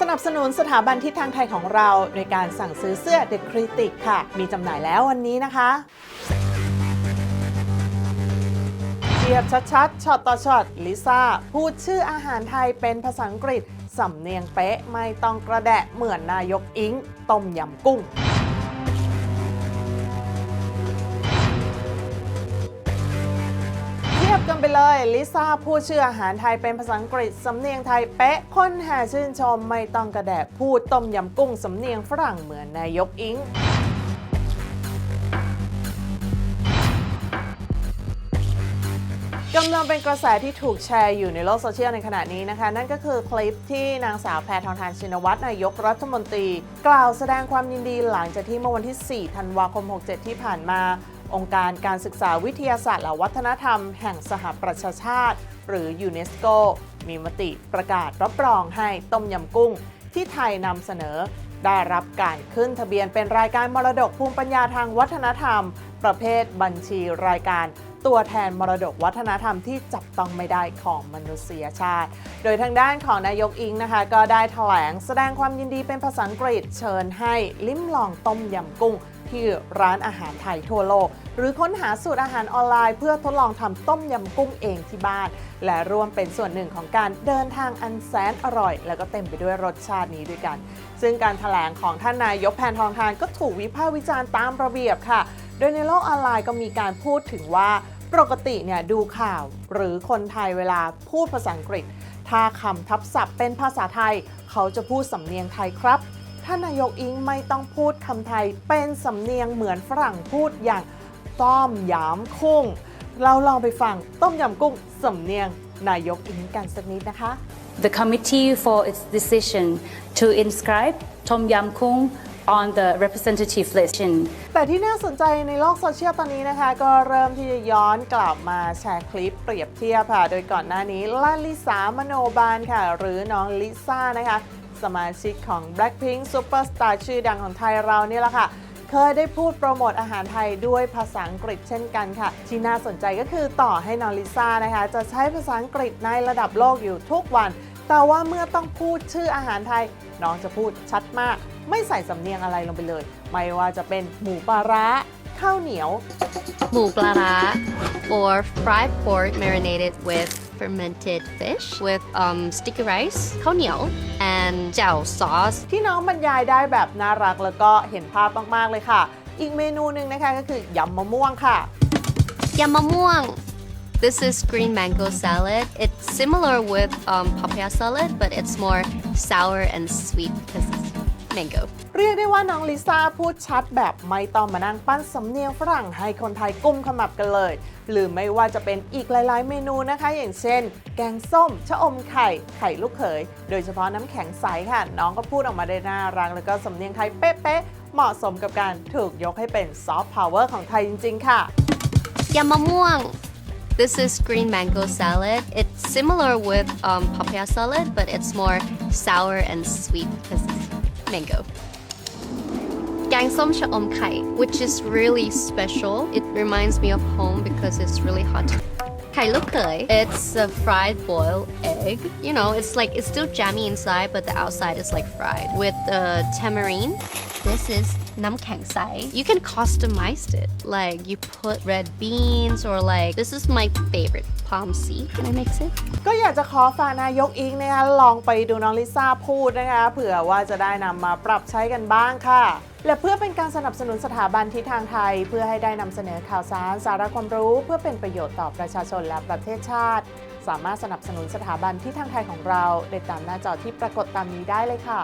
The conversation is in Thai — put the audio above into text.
สนับสนุนสถาบันทิศทางไทยของเราโดยการสั่งซื้อเสื้อ The Critic ค่ะ มีจำหน่ายแล้ววันนี้นะคะเทียบชัดๆช็อตต่อช็อตลิซ่า พูดชื่ออาหารไทยเป็นภาษาอังกฤษ สำเนียงเป๊ะ ไม่ต้องกระแดะเหมือนนายกอิงต้มยำกุ้ง ไปเลยลิซ่าพูดชื่ออาหารไทยเป็นภาษาอังกฤษสำเนียงไทยเป๊ะ คนแห่ชื่นชมไม่ต้องกระแดะพูดต้มยำกุ้งสำเนียงฝรั่งเหมือนนายกอิงกำลังเป็นกระแสที่ถูกแชร์อยู่ในโลกโซเชียลในขณะนี้นะคะ นั่นก็คือคลิปที่นางสาวแพทองทานชินวัตรนายกรัฐมนตรี กล่าวแสดงความยินดีหลังจากที่เมื่อวันที่ 4 ธันวาคม 67 ที่ผ่านมา องค์การการศึกษาวิทยาศาสตร์และวัฒนธรรมแห่งสหประชาชาติ หรือยูเนสโก มีมติประกาศรับรองให้ต้มยำกุ้ง ที่ไทยนำเสนอ ได้รับการขึ้นทะเบียนเป็นรายการมรดกภูมิปัญญาทางวัฒนธรรม ประเภทบัญชีรายการ ตัวแทนมรดกวัฒนธรรมที่จับต้องไม่ได้ของมนุษยชาติ โดยทางด้านของนายกอิงนะคะ ก็ได้แถลงแสดงความยินดีเป็นภาษาอังกฤษเชิญให้ลิ้มลองต้มยำกุ้งที่ร้านอาหารไทยทั่วโลก หรือค้นหาสูตรอาหารออนไลน์ เพื่อทดลองทำต้มยำกุ้งเองที่บ้าน และร่วมเป็นส่วนหนึ่งของการเดินทางอันแสนอร่อย แล้วก็เต็มไปด้วยรสชาตินี้ด้วยกัน ซึ่งการถแถลงของท่านนายกแพนทองทานก็ถูกวิพากษ์วิจารณ์ตามระเบียบค่ะ โดยในโลกออนไลน์ก็มีการพูดถึงว่า ปกติเนี่ยดูข่าวหรือคนไทยเวลาพูดภาษาอังกฤษ ถ้าคำทับศัพท์เป็นภาษาไทย เขาจะพูดสำเนียงไทยครับ ท่านนายกอิงไม่ต้องพูดคำไทยเป็นสำเนียงเหมือนฝรั่งพูดอย่างต้มยำกุ้ง เราลองไปฟังต้มยำกุ้งสำเนียงนายกอิงกันสักนิดนะคะ The committee for its decision to inscribe Tom Yam Kung on the representative list. แต่ที่น่าสนใจในโลกโซเชียลตอนนี้นะคะ ก็เริ่มที่จะย้อนกลับมาแชร์คลิปเปรียบเทียบค่ะ โดยก่อนหน้านี้ลาลิสามโนบาลค่ะ หรือน้องลิซ่านะคะ สมาชิกของ Blackpink Superstar ชื่อดังของไทยเรานี่แหละค่ะเคยได้พูดโปรโมทอาหารไทยด้วยภาษาอังกฤษเช่นกันค่ะ ที่น่าสนใจก็คือต่อให้น้องลิซ่านะคะ จะใช้ภาษาอังกฤษในระดับโลกอยู่ทุกวัน แต่ว่าเมื่อต้องพูดชื่ออาหารไทย น้องจะพูดชัดมาก ไม่ใส่สำเนียงอะไรลงไปเลย ไม่ว่าจะเป็นหมูปลาร้าข้าวเหนียว Mu plara or fried pork marinated with fermented fish with um, sticky rice, khao niao, and jiao sauce. ที่น้องบรรยายได้แบบน่ารักแล้วก็เห็นภาพมาก ๆ เลยค่ะ อีกเมนูหนึ่งนะคะก็คือยำมะม่วงค่ะ Yamamuang. This is green mango salad. It's similar with um, papaya salad, but it's more sour and sweet because it's mango. เรียกได้ว่าน้องลิซ่าพูดชัดแบบไม่ต้องมานั่งปั้นสำเนียงฝรั่งให้คนไทยกุ้มขมับกันเลย หรือไม่ว่าจะเป็นอีกหลาย ๆ เมนูนะคะ อย่างเช่น แกงส้ม ชะอมไข่ ไข่ลูกเขย โดยเฉพาะน้ำแข็งใสค่ะ น้องก็พูดออกมาได้น่ารักแล้วก็สำเนียงไทยเป๊ะ ๆ เหมาะสมกับการถูกยกให้เป็นซอฟต์พาวเวอร์ของไทยจริง ๆ ค่ะ Yamamuang. This is green mango salad. It's similar with um, papaya salad, but it's more sour and sweet because it's mango. Gang som om kai, which is really special. It reminds me of home because it's really hot. Kai lukei, it's a fried boiled egg. You know, it's like it's still jammy inside, but the outside is like fried with uh, tamarind. This is nam kang sai. You can customize it. Like you put red beans or like this is my favorite palm seed. Can I mix it? ก็อยากจะขอฝากนายกอิงนะคะลองไปดูน้องลิซ่าพูดนะคะเผื่อว่าจะได้นำมาปรับใช้กันบ้างค่ะ และเพื่อเป็นการสนับสนุนสถาบันทิศทางไทย เพื่อให้ได้นำเสนอข่าวสารสาระความรู้ เพื่อเป็นประโยชน์ต่อประชาชนและประเทศชาติ สามารถสนับสนุนสถาบันทิศทางไทยของเราได้ตามหน้าจอที่ปรากฏตามนี้ได้เลยค่ะ